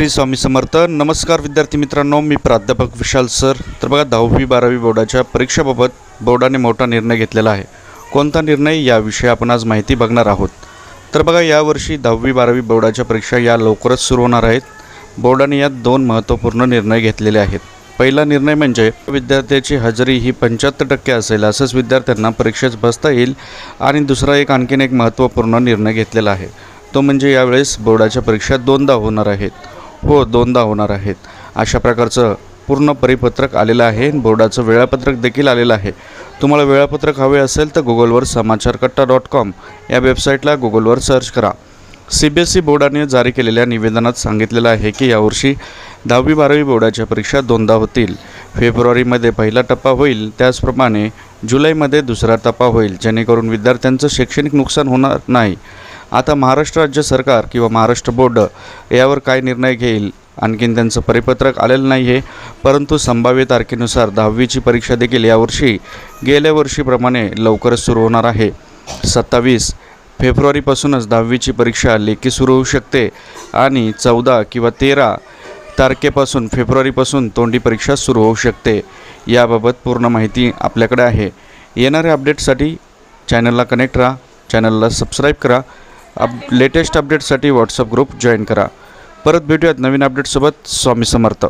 श्री स्वामी समर्थ. नमस्कार विद्यार्थी मित्रांनो मी प्राध्यापक विशाल सर. तर बघा दहावी बारावी बोर्डाच्या परीक्षेबाबत बोर्डाने मोठा निर्णय घेतलेला आहे. कोणता निर्णय? याविषयी आपण आज माहिती बघणार आहोत. तर बघा यावर्षी दहावी बारावी बोर्डाच्या परीक्षा या लवकरच सुरू होणार आहेत. बोर्डाने यात दोन महत्त्वपूर्ण निर्णय घेतलेले आहेत. पहिला निर्णय म्हणजे विद्यार्थ्याची हजेरी ही पंच्याहत्तर टक्के असेल असंच विद्यार्थ्यांना परीक्षेत बसता येईल. आणि दुसरा एक आणखीन एक महत्त्वपूर्ण निर्णय घेतलेला आहे. तो म्हणजे यावेळेस बोर्डाच्या परीक्षा दोनदा होणार आहेत. हो दोनदा होणार आहेत. अशा प्रकारचं पूर्ण परिपत्रक आलेलं आहे. बोर्डाचं वेळापत्रक देखील आलेलं आहे. तुम्हाला वेळापत्रक हवे असेल तर गुगलवर समाचार कट्टा डॉट कॉम या वेबसाईटला गुगलवर सर्च करा. सी बी एस ई बोर्डाने जारी केलेल्या निवेदनात सांगितलेलं आहे की यावर्षी दहावी बारावी बोर्डाच्या परीक्षा दोनदा होतील. फेब्रुवारीमध्ये पहिला टप्पा होईल. त्याचप्रमाणे जुलैमध्ये दुसरा टप्पा होईल. जेणेकरून विद्यार्थ्यांचं शैक्षणिक नुकसान होणार नाही. आता महाराष्ट्र राज्य सरकार किंवा महाराष्ट्र बोर्ड यावर काय निर्णय घेईल? आणखीन त्यांचं परिपत्रक आलेलं नाही आहे परंतु संभाव्य तारखेनुसार दहावीची परीक्षा देखील यावर्षी गेल्या वर्षीप्रमाणे लवकरच सुरू होणार आहे. सत्तावीस फेब्रुवारीपासूनच दहावीची परीक्षा लेखी सुरू होऊ शकते आणि चौदा किंवा तेरा तारखेपासून फेब्रुवारीपासून तोंडी परीक्षा सुरू होऊ शकते. याबाबत पूर्ण माहिती आपल्याकडे आहे. येणाऱ्या अपडेटसाठी चॅनलला कनेक्ट राहा चॅनलला सबस्क्राईब करा अप लेटेस्ट अपडेटसाठी व्हॉट्सअप ग्रुप जॉईन करा. परत भेटूयात नवीन अपडेटसोबत स्वामी समर्थ.